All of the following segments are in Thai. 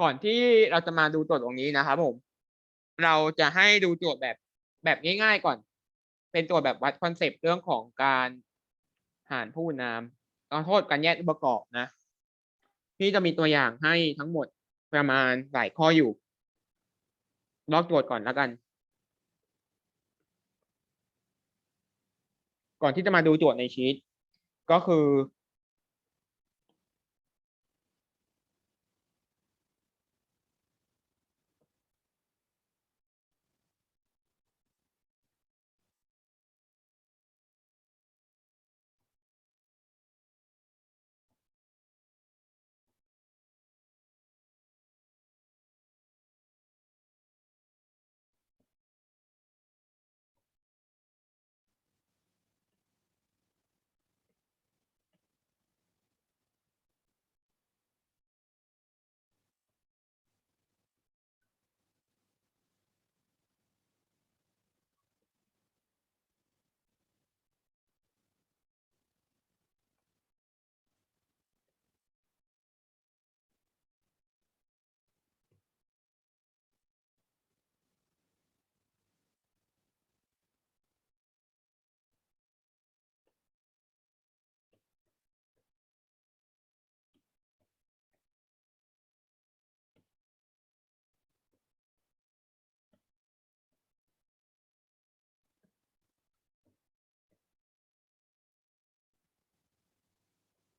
ก่อนที่เราจะมาดูโจทย์ตรงนี้นะครับผม เราจะให้ดูโจทย์แบบแบบง่ายๆก่อน เป็นโจทย์แบบวัดคอนเซปต์เรื่องของการหารผู้นามขอโทษการแยกองค์ประกอบนะพี่จะมีตัวอย่างให้ทั้งหมดประมาณหลายข้ออยู่ลอกโจทย์ก่อนแล้วกัน ก่อนที่จะมาดูโจทย์ในชีตก็คือ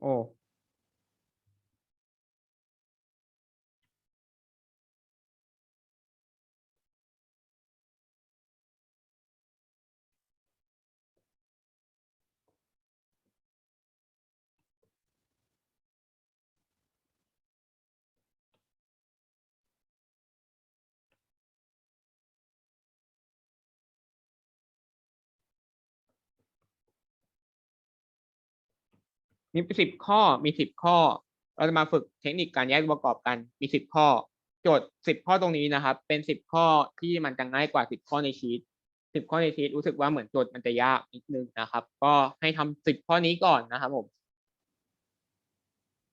โมีสิบข้อมีสิบข้อ เราจะมาฝึกเทคนิคการแยกประกอบกันมีสิบข้อ โจทย์สิบข้อตรงนี้นะครับ เป็นสิบข้อที่มันจะง่ายกว่าสิบข้อในชีตสิบข้อในชีตรู้สึกว่าเหมือนโจทย์มันจะยากนิดนึงนะครับ ก็ให้ทำสิบข้อนี้ก่อนนะครับผม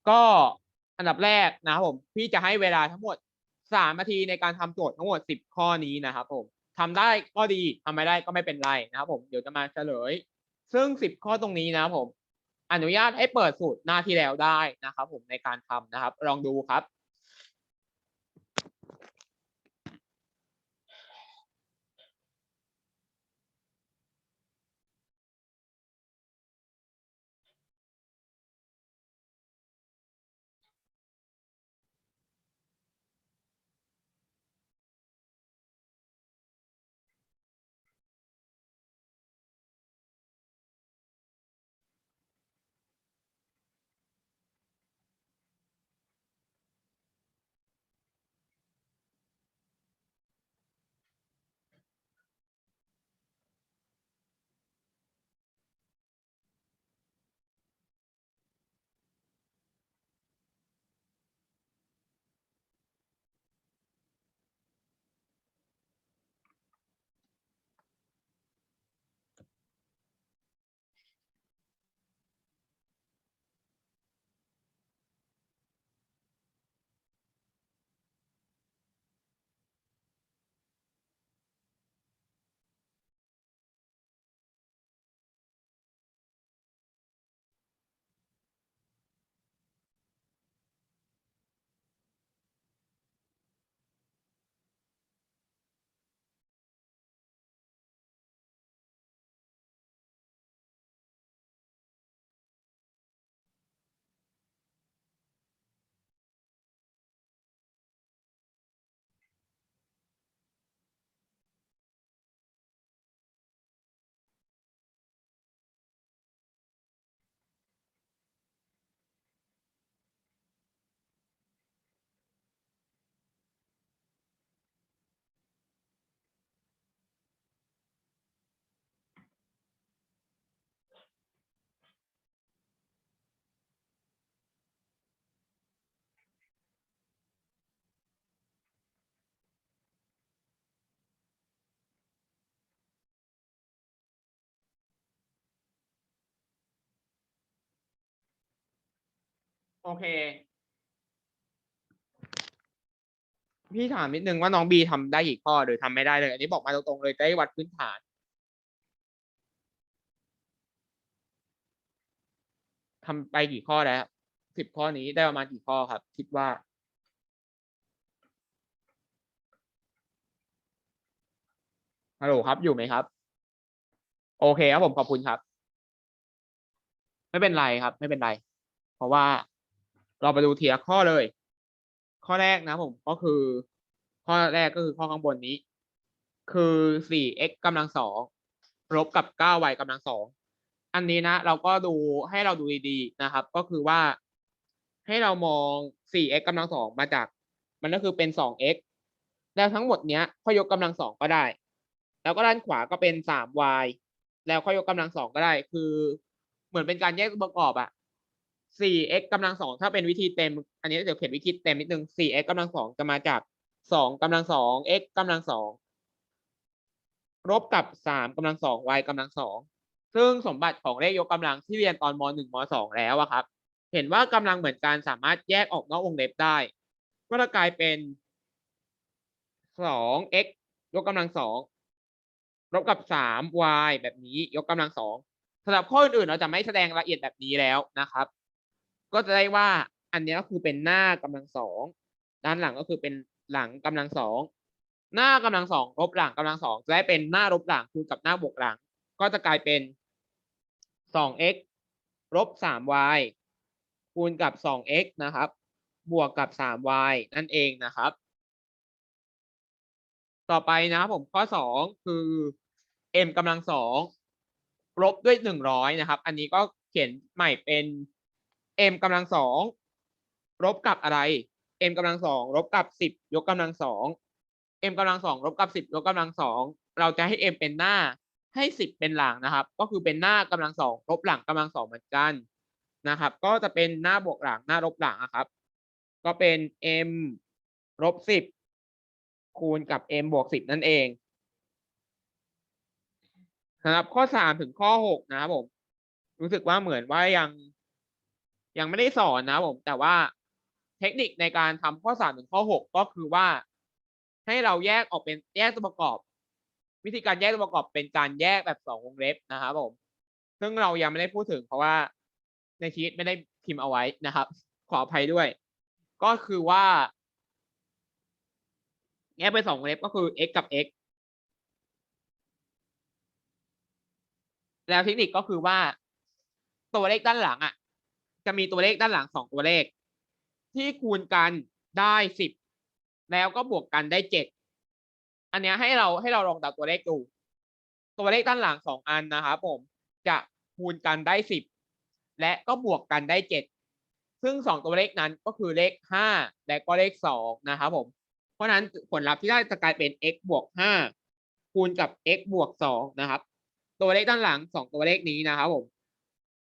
ก็อันดับแรกนะครับผมพี่จะให้เวลาทั้งหมดสามนาทีในการทำโจทย์ทั้งหมดสิบข้อนี้นะครับผมทำได้ก็ดีทำไม่ได้ก็ไม่เป็นไรนะครับผมเดี๋ยวจะมาเฉลย ซึ่งสิบข้อตรงนี้นะครับผม อนุญาตให้เปิดสูตรหน้าที่แล้วได้นะครับผมในการทำนะครับ ลองดูครับ โอเค พี่ถามนิดนึงว่าน้องบีทำได้กี่ข้อหรือทำไม่ได้เลย อันนี้บอกมาตรงๆเลยจะได้วัดพื้นฐาน ทำไปกี่ข้อแล้วสิบข้อนี้ได้ประมาณกี่ข้อครับ คิดว่า ฮัลโหลครับอยู่ไหมครับ โอเคครับผมขอบคุณครับ ไม่เป็นไรครับ ไม่เป็นไร เพราะว่า เราไปดูทีละข้อเลย ข้อแรกนะผมก็คือ ข้อแรกก็คือข้อข้างบนนี้ คือ 4x กำลังสองลบกับ 9y กำลังสองอันนี้นะ เราก็ดูให้เราดูดีๆนะครับ ก็คือว่า ให้เรามอง 4x กำลังสองมาจาก มันก็คือเป็น 2x แล้วทั้งหมดเนี้ยค่อยยกกำลังสองก็ได้ แล้วก็ด้านขวาก็เป็น 3y แล้วค่อยยกกำลังสองก็ได้ คือ เหมือนเป็นการแยกตัวประกอบอะ 4x กำลังสองถ้าเป็นวิธีเต็ม อันนี้เดี๋ยวเขียนวิธีเต็มนิดนึง 4x กำลังสองจะมาจาก 2กำลังสอง x กำลังสองลบกับ 3กำลังสอง y กำลังสอง ซึ่งสมบัติของเลขยกกำลังที่เรียนตอนม .1 ม .2 แล้วอะครับ เห็นว่ากำลังเหมือนกันสามารถแยกออกนอกวงเล็บได้ ก็จะกลายเป็น 2x ยกกำลังสองลบกับ 3y แบบนี้ยกกำลังสองสำหรับข้ออื่นๆเราจะไม่แสดงละเอียดแบบนี้แล้วนะครับ ก็จะได้ว่าอันนี้ก็คือเป็นหน้ากำลังสองด้านหลังก็คือเป็นหลังกำลังสองหน้ากำลังสองลบหลังกำลังสองจะได้เป็นหน้าลบหลังคูณกับหน้าบวกหลัง ก็จะกลายเป็น 2x ลบ 3y คูณกับ 2x นะครับ บวกกับ 3y นั่นเองนะครับ ต่อไปนะครับผมข้อ 2 คือ m กำลังสองลบด้วย 100 นะครับ อันนี้ก็เขียนใหม่เป็น m กำลังสองลบกับอะไร m กำลังสองลบกับ10ยกกำลังสอง m กำลังสองลบกับ10ยกกำลังสองเราจะให้ m เป็นหน้าให้10เป็นหลังนะครับ ก็คือเป็นหน้ากำลังสองลบหลังกำลังสองเหมือนกันนะครับ ก็จะเป็นหน้าบวกหลังหน้าลบหลังนะครับ ก็เป็น m ลบ10คูณกับ m บวก10นั่นเองสำหรับข้อ3ถึงข้อ6นะครับผมรู้สึกว่าเหมือนว่ายัง ยังไม่ได้สอนนะผมแต่ว่าเทคนิคในการทำข้อ3ถึงข้อ6ก็คือว่า ให้เราแยกออกเป็นแยกตัวประกอบ วิธีการแยกตัวประกอบเป็นการแยกแบบสองวงเล็บนะครับผมซึ่งเรายังไม่ได้พูดถึงเพราะว่าในชีตไม่ได้พิมพ์เอาไว้นะครับ ขออภัยด้วย ก็คือว่าแยกเป็นสองวงเล็บก็คือ x กับ x แล้วเทคนิคก็คือว่าตัวเลขด้านหลังอะ จะมีตัวเลขด้านหลังสองตัวเลข ที่คูณกันได้สิบแล้วก็บวกกันได้เจ็ดอันนี้ให้เราให้เราลองเดาตัวเลขดู ตัวเลขด้านหลังสองอันนะครับผมจะคูณกันได้สิบและก็บวกกันได้เจ็ดซึ่งสองตัวเลขนั้นก็คือเลขห้าและก็เลขสองนะครับผม เพราะนั้นผลลัพธ์ที่ได้จะกลายเป็น x บวกห้าคูณกับ x บวกสองนะครับ ตัวเลขด้านหลังสองตัวเลขนี้นะครับผม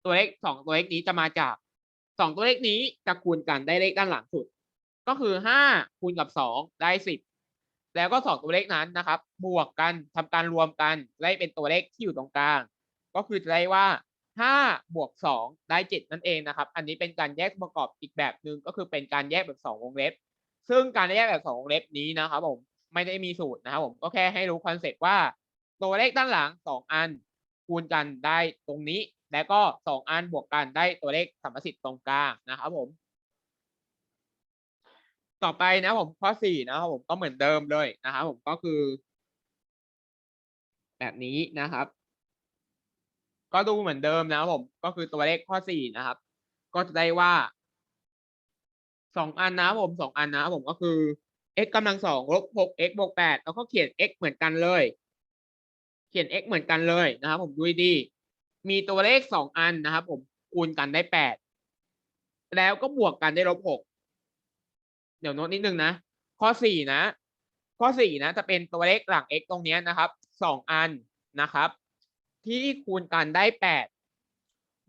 ตัวเลขสองตัวเลขนี้จะมาจาก สองตัวเลขนี้จะคูณกันได้เลขด้านหลังสุด ก็คือห้าคูณกับสองได้สิบแล้วก็สองตัวเลขนั้นนะครับ บวกกันทำการรวมกันได้เป็นตัวเลขที่อยู่ตรงกลาง ก็คือจะได้ว่าห้าบวกสองได้เจ็ดนั่นเองนะครับ อันนี้เป็นการแยกประกอบอีกแบบหนึ่งก็คือเป็นการแยกแบบสองวงเล็บ ซึ่งการแยกแบบสองวงเล็บนี้นะครับผมไม่ได้มีสูตรนะครับผมก็แค่ให้รู้คอนเซ็ปต์ว่า ตัวเลขด้านหลังสองอันคูณกันได้ตรงนี้ แล้วก็สองอันบวกกันได้ตัวเลขสัมประสิทธิ์ตรงกลางนะครับผม ต่อไปนะผมข้อสี่นะครับผมก็เหมือนเดิมเลยนะครับผมก็คือ แบบนี้นะครับ ก็ดูเหมือนเดิมนะครับผมก็คือตัวเลขข้อสี่นะครับ ก็จะได้ว่าสองอันนะผมสองอันนะผมก็คือ x กำลังสองลบหก x บวกแปดแล้วก็เขียน x เหมือนกันเลย เขียน x เหมือนกันเลยนะครับผมดูดี มีตัวเลขสองอันนะครับผมคูณกันได้แปดแล้วก็บวกกันได้ลบหกเดี๋ยวโน้ตนิดนึงนะ ข้อสี่นะ ข้อสี่นะ จะเป็นตัวเลขหลัง x ตรงนี้นะครับสองอันนะครับ ที่คูณกันได้แปด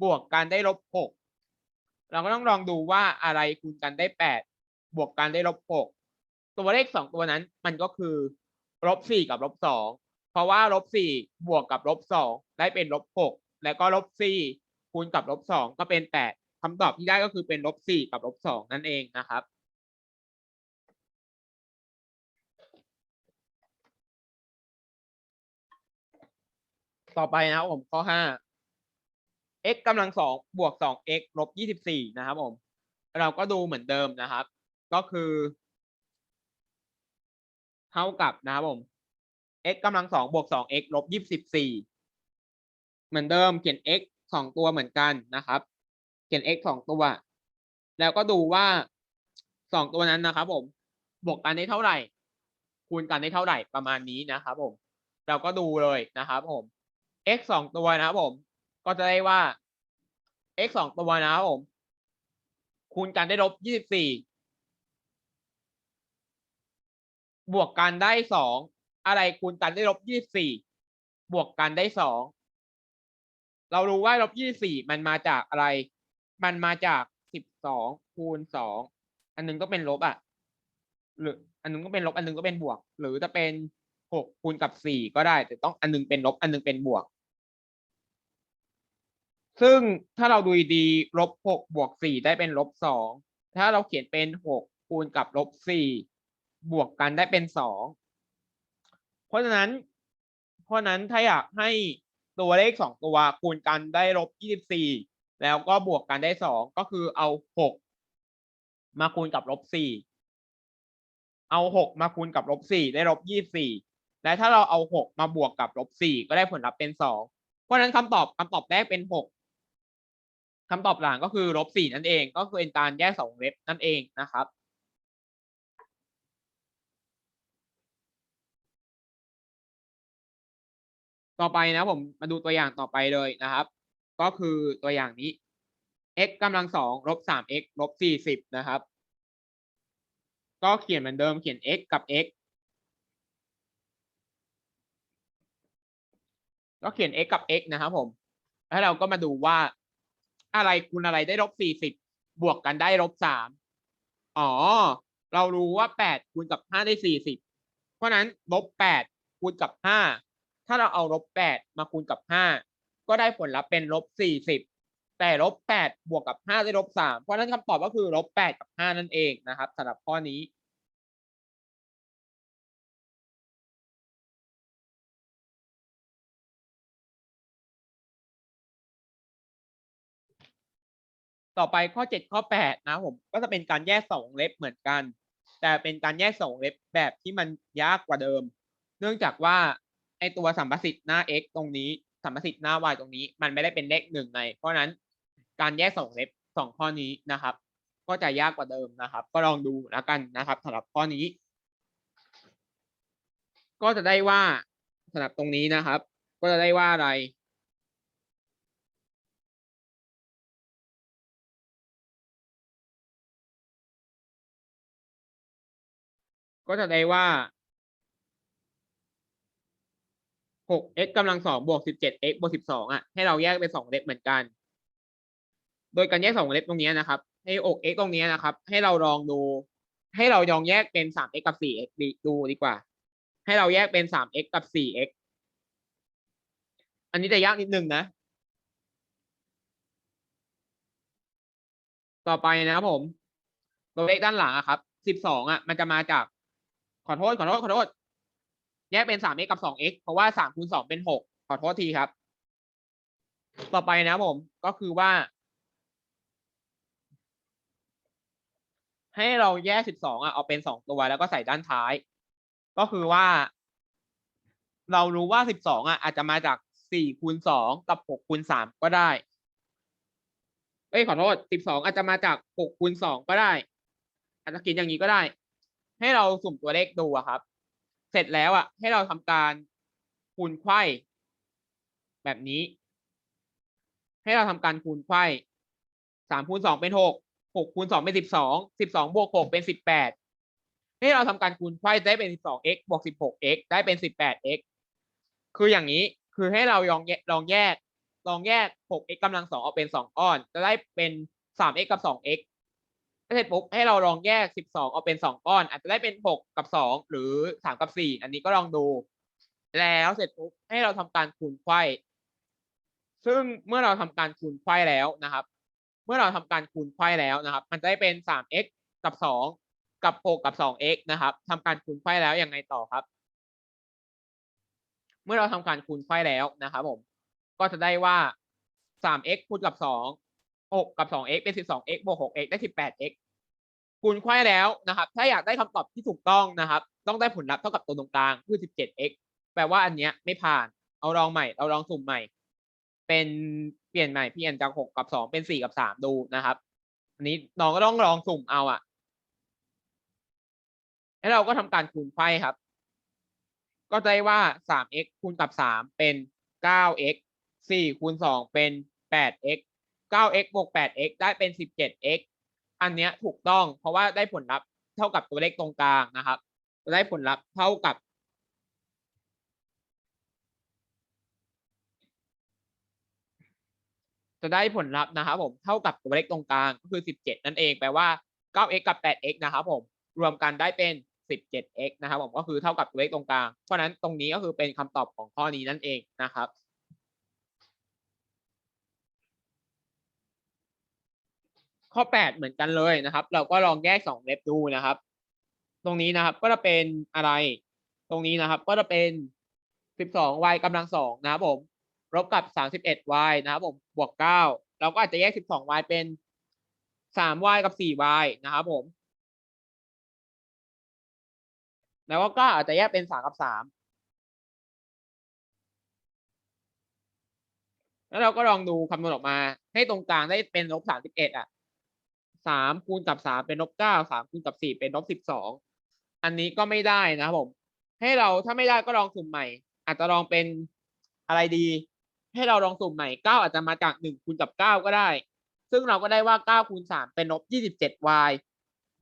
บวกกันได้ลบหกเราก็ต้องลองดูว่าอะไรคูณกันได้แปดบวกกันได้ลบหกตัวเลขสองตัวนั้นมันก็คือลบสี่กับลบสองเพราะว่าลบสี่บวกกับลบสองได้เป็นลบหก แล้วก็ลบสี่คูณกับลบสองก็เป็นแปดคำตอบที่ได้ก็คือเป็นลบสี่กับลบสองนั่นเองนะครับต่อไปนะครับผมข้อห้า x กำลังสองบวกสอง x ลบยี่สิบสี่นะครับผม เราก็ดูเหมือนเดิมนะครับ ก็คือ เท่ากับนะครับผม x กำลังสองบวกสอง x ลบยี่สิบสี่ เหมือนเดิมเขียน x สองตัวเหมือนกันนะครับ เขียน x สองตัว แล้วก็ดูว่าสองตัวนั้นนะครับ ผมบวกกันได้เท่าไหร่ คูณกันได้เท่าไหร่ประมาณนี้นะครับ ผม เราก็ดูเลยนะครับผม x สองตัวนะครับผม ก็จะได้ว่า x สองตัวนะครับผม คูณกันได้ลบยี่สิบสี่บวกกันได้สองอะไรคูณกันได้ลบยี่สิบสี่บวกกันได้สอง เรารู้ว่าลบยี่สี่มันมาจากอะไร มันมาจากสิบสองคูณสองอันหนึงก็เป็นลบอะหรืออันหนึงก็เป็นลบอันหนึงก็เป็นบวก หรือจะเป็นหกคูณกับสี่ก็ได้ แต่ต้องอันหนึงเป็นลบอันหนึงเป็นบวก ซึ่งถ้าเราดูดีลบหกบวกสี่ได้เป็นลบสองถ้าเราเขียนเป็นหกคูณกับลบสี่บวกกันได้เป็นสองเพราะฉะนั้น เพราะฉะนั้นถ้าอยากให้ ตัวเลขสองตัวคูณกันได้ลบยี่สิบสี่แล้วก็บวกกันได้สองก็คือเอาหกมาคูณกับลบสี่เอาหกมาคูณกับลบสี่ได้ลบยี่สี่และถ้าเราเอาหกมาบวกกับลบสี่ก็ได้ผลลัพธ์เป็นสองเพราะฉะนั้นคำตอบคำตอบแรกเป็นหกคำตอบหลังก็คือลบสี่นั่นเอง ก็คือเป็นการแยกสองเล็บนั่นเองนะครับ ต่อไปนะผมมาดูตัวอย่างต่อไปเลยนะครับ ก็คือตัวอย่างนี้ x กำลังสองลบสาม x ลบสี่สิบนะครับ ก็เขียนเหมือนเดิมเขียน x กับ x ก็เขียน x กับ x นะครับผมแล้วเราก็มาดูว่าอะไรคูณอะไรได้ลบสี่สิบบวกกันได้ลบสามอ๋อ เรารู้ว่าแปดคูณกับห้าได้สี่สิบเพราะนั้นลบแปดคูณกับห้า ถ้าเราเอาลบแปดมาคูณกับห้าก็ได้ผลลัพธ์เป็นลบสี่สิบแต่ลบแปดบวกกับห้าได้ลบสามเพราะฉะนั้นคำตอบก็คือลบแปดกับห้านั่นเองนะครับสำหรับข้อนี้ต่อไปข้อเจ็ดข้อแปดนะผมก็จะเป็นการแยกสองเล็บเหมือนกัน แต่เป็นการแยกสองเล็บแบบที่มันยากกว่าเดิม เนื่องจากว่า ไอตัวสัมประสิทธิ์หน้า x ตรงนี้สัมประสิทธิ์หน้า y ตรงนี้ มันไม่ได้เป็นเลขหนึ่งไงเพราะฉะนั้นการแยกสองเล็บสองข้อนี้นะครับ ก็จะยากกว่าเดิมนะครับ ก็ลองดูแล้วกันนะครับสำหรับข้อนี้ ก็จะได้ว่าสำหรับตรงนี้นะครับ ก็จะได้ว่าอะไรก็จะได้ว่า 6x กำลังสองบวก 17x บวก 12อะให้เราแยกเป็นสองเล็บเหมือนกัน โดยการแยกสองเล็บตรงนี้นะครับ ให้ 6x ตรงนี้นะครับ ให้เราลองดู ให้เราลองแยกเป็น 3x กับ 4x ดูดีกว่า ให้เราแยกเป็น 3x กับ 4x อันนี้จะยากนิดนึงนะ ต่อไปนะครับผม ตัวเลขด้านหลังอะครับ 12อะมันจะมาจากขอโทษขอโทษขอโทษ แยกเป็น 3x กับ 2x เพราะว่า3คูณ2เป็น6ขอโทษทีครับ ต่อไปนะผมก็คือว่า ให้เราแยก12อะเอาเป็น2ตัวแล้วก็ใส่ด้านท้าย ก็คือว่า เรารู้ว่า12อะอาจจะมาจาก4คูณ2กับ6คูณ3ก็ได้เอ้ยขอโทษ12อาจจะมาจาก6คูณ2ก็ได้ อาจจะคิดอย่างนี้ก็ได้ ให้เราสุ่มตัวเลขดูอะครับ เสร็จแล้วอะ ให้เราทำการคูณไข่แบบนี้ ให้เราทำการคูณไข่สามคูณสองเป็นหกหกคูณสองเป็นสิบสองสิบสองบวกหกเป็นสิบแปดให้เราทำการคูณไข่ได้เป็นสิบสอง x บวกสิบหก x ได้เป็นสิบแปด x คืออย่างนี้คือให้เราลองแยกลองแยกลองแยก 6x กำลังสองออกเป็นสองก้อน จะได้เป็น 3x กับ 2x เสร็จปุ๊บให้เราลองแยก 12 เอาเป็น 2 ก้อน อาจจะได้เป็น 6 กับ 2 หรือ 3 กับ 4 อันนี้ก็ลองดู แล้วเสร็จปุ๊บให้เราทำการคูณไข่ซึ่งเมื่อเราทำการคูณไข่แล้วนะครับ เมื่อเราทำการคูณไข่แล้วนะครับ มันจะได้เป็น 3x กับ 2 กับ 6 กับ 2x นะครับ ทำการคูณไข่แล้วยังไงต่อครับ เมื่อเราทำการคูณไข่แล้วนะครับผม ก็จะได้ว่า 3x คูณกับ 2 6กับ 2x เป็น 12x บวก 6x ได้ 18x คูณไขว้แล้วนะครับ ถ้าอยากได้คำตอบที่ถูกต้องนะครับ ต้องได้ผลลัพธ์เท่ากับตัวตรงกลางคือ 17x แปลว่าอันเนี้ยไม่ผ่าน เอาลองใหม่ เราลองสุ่มใหม่ เป็นเปลี่ยนใหม่เปลี่ยนจาก6กับ2เป็น4กับ3ดูนะครับ อันนี้น้องก็ต้องลองสุ่มเอาอะแล้วเราก็ทำการคูณไขว้ครับ ก็จะได้ว่า 3x คูณกับ 3 เป็น 9x 4คูณ2เป็น 8x 9x บวก 8x ได้เป็น 17x อันเนี้ยถูกต้อง เพราะว่าได้ผลลัพธ์เท่ากับตัวเลขตรงกลางนะครับจะได้ผลลัพธ์เท่ากับ จะได้ผลลัพธ์นะครับผมเท่ากับตัวเลขตรงกลางก็คือ 17 นั่นเองแปลว่า 9x กับ 8x นะครับผมรวมกันได้เป็น 17x นะครับผมก็คือเท่ากับตัวเลขตรงกลาง เพราะฉะนั้นตรงนี้ก็คือเป็นคำตอบของข้อนี้นั่นเองนะครับ ข้อ 8 เหมือนกันเลยนะครับ เราก็ลองแยก2เล็บดูนะครับ ตรงนี้นะครับก็จะเป็นอะไร ตรงนี้นะครับก็จะเป็น 12y กำลัง2นะครับผมลบกับ 31y นะครับผมบวก 9 เราก็อาจจะแยก 12y เป็น 3y กับ 4y นะครับผม แล้วก็อาจจะแยกเป็น 3 กับ 3แล้วเราก็ลองดูคำนวณออกมา ให้ตรงกลางได้เป็นลบ31อะ 3คูณกับ3เป็นลบ9 3คูณกับ4เป็นลบ12อันนี้ก็ไม่ได้นะครับผม ให้เราถ้าไม่ได้ก็ลองสุ่มใหม่ อาจจะลองเป็นอะไรดี ให้เราลองสุ่มใหม่9อาจจะมาจาก1คูณกับ9ก็ได้ ซึ่งเราก็ได้ว่า9คูณ3เป็นลบ 27y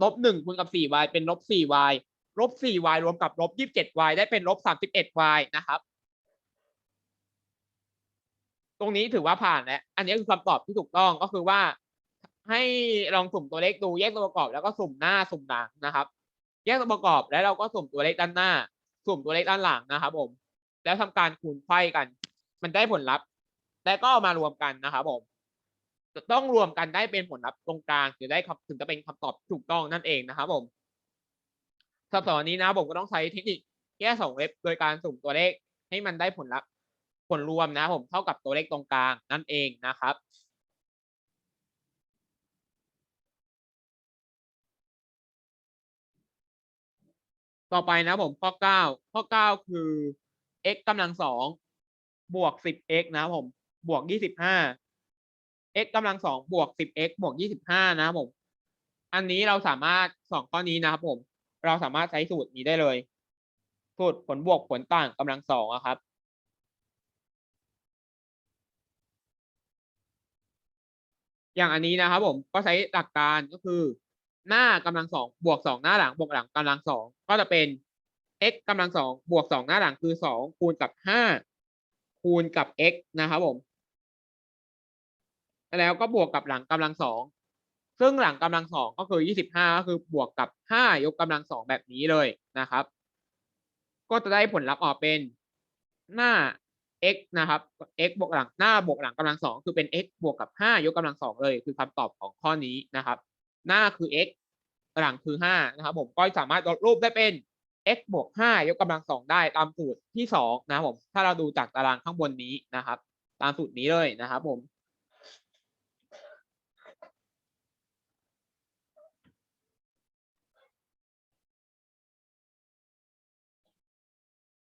ลบ1คูณกับ 4y เป็นลบ 4y ลบ 4y รวมกับลบ 27y ได้เป็นลบ 31y นะครับตรงนี้ถือว่าผ่านแล้ว อันนี้คือคำตอบที่ถูกต้องก็คือว่า ให้ลองสุ่มตัวเลขดูแยกตัวประกอบ แล้วก็สุ่มหน้าสุ่มหลังนะครับ แยกตัวประกอบแล้วเราก็สุ่มตัวเลขด้านหน้า สุ่มตัวเลขด้านหลังนะครับ ผม แล้วทำการคูณไขว้กัน มันได้ผลลัพธ์แล้วก็เอามารวมกันนะครับผมจะต้องรวมกันได้เป็นผลลัพธ์ตรงกลางถึงได้คำถึงจะเป็นคำตอบถูกต้องนั่นเองนะครับผมสำหรับตอนนี้นะผมก็ต้องใช้เทคนิคแยกสองเล็บโดยการสุ่มตัวเลขให้มันได้ผลลัพธ์ผลรวมนะผมเท่ากับตัวเลขตรงกลางนั่นเองนะครับ ต่อไปนะผมข้อเก้าข้อเก้าคือ x กำลังสองบวกสิบ x นะผมบวกยี่สิบห้า x กำลังสองบวกสิบ x บวกยี่สิบห้านะผม อันนี้เราสามารถสองข้อนี้นะครับผม เราสามารถใช้สูตรนี้ได้เลย สูตรผลบวกผลต่างกำลังสองครับ อย่างอันนี้นะครับผมก็ใช้หลักการก็คือ หน้ากำลังสองบวกสองหน้าหลังบวกหลังกำลังสองก็จะเป็น x กำลังสองบวกสองหน้าหลังคือสองคูณกับห้าคูณกับ x นะครับผม แล้วก็บวกกับหลังกำลังสองซึ่งหลังกำลังสองก็คือยี่สิบห้าก็คือบวกกับห้ายกกำลังสองแบบนี้เลยนะครับ ก็จะได้ผลลัพธ์ออกเป็นหน้า x นะครับ x บวกหลังหน้าบวกหลังกำลังสองคือเป็น x บวกกับห้ายกกำลังสองเลย คือคำตอบของข้อนี้นะครับ หน้าคือ x หลังคือห้านะครับผมก็สามารถลดรูปได้เป็น x บวกห้ายกกำลังสองได้ตามสูตรที่สองนะครับผมถ้าเราดูจากตารางข้างบนนี้นะครับ ตามสูตรนี้เลยนะครับผม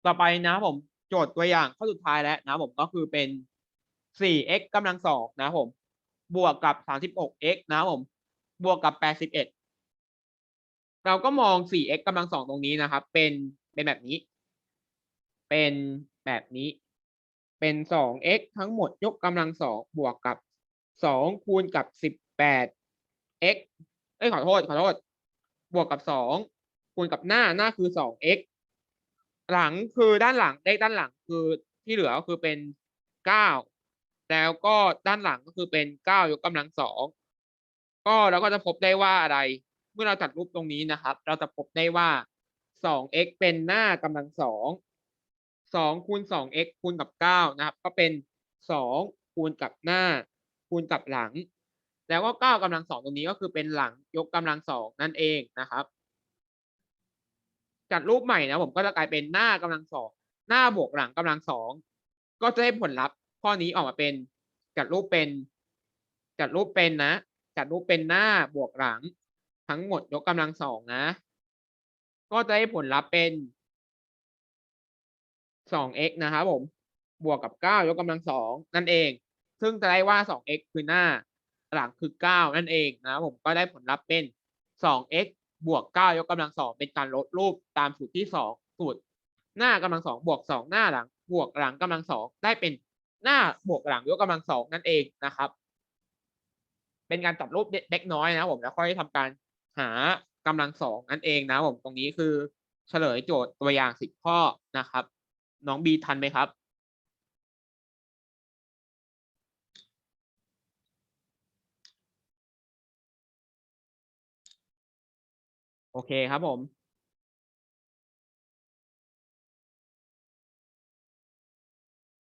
ต่อไปนะผมโจทย์ตัวอย่างข้อสุดท้ายแล้วนะผมก็คือเป็น 4x กำลังสองนะผม บวกกับ 36x นะผม บวกกับ81เราก็มอง 4x กำลังสองตรงนี้นะครับ เป็น เป็นแบบนี้ เป็นแบบนี้ เป็น 2x ทั้งหมดยกกำลังสองบวกกับ 2 คูณกับ 18x เอ้ยขอโทษ ขอโทษ บวกกับ 2 คูณกับหน้า หน้าคือ 2x หลังคือด้านหลังเลขด้านหลังคือที่เหลือก็คือเป็นเก้าแล้วก็ด้านหลังก็คือเป็นเก้ายกกำลังสอง ก็เราก็จะพบได้ว่าอะไร เมื่อเราจัดรูปตรงนี้นะครับ เราจะพบได้ว่าสอง x เป็นหน้ากำลังสองสองคูณสอง x คูณกับเก้านะครับ ก็เป็นสองคูณกับหน้า คูณกับหลัง แล้วก็เก้ากำลังสองตรงนี้ก็คือเป็นหลังยกกำลังสองนั่นเองนะครับ จัดรูปใหม่นะผมก็จะกลายเป็นหน้ากำลังสองหน้าบวกหลังกำลังสองก็จะได้ผลลัพธ์ข้อนี้ออกมาเป็นจัดรูปเป็น จัดรูปเป็นนะ จัดรูปเป็นหน้าบวกหลัง ทั้งหมดยกกำลังสองนะ ก็จะได้ผลลัพธ์เป็นสอง x นะครับผม บวกกับเก้ายกกำลังสองนั่นเอง ซึ่งจะได้ว่าสอง x คือหน้า หลังคือเก้านั่นเองนะผมก็ได้ผลลัพธ์เป็นสอง x บวกเก้ายกกำลังสองเป็นการลดรูปตามสูตรที่สองสูตร หน้ากำลังสองบวกสองหน้าหลัง บวกหลังกำลังสองได้เป็นหน้าบวกหลังยกกำลังสองนั่นเองนะครับ เป็นการจัดรูปเด็กน้อยนะผมแล้วค่อยทำการหากำลังสองนั่นเองนะผมตรงนี้คือเฉลยโจทย์ตัวอย่างสิบข้อนะครับ น้องบีทันไหมครับโอเคครับผม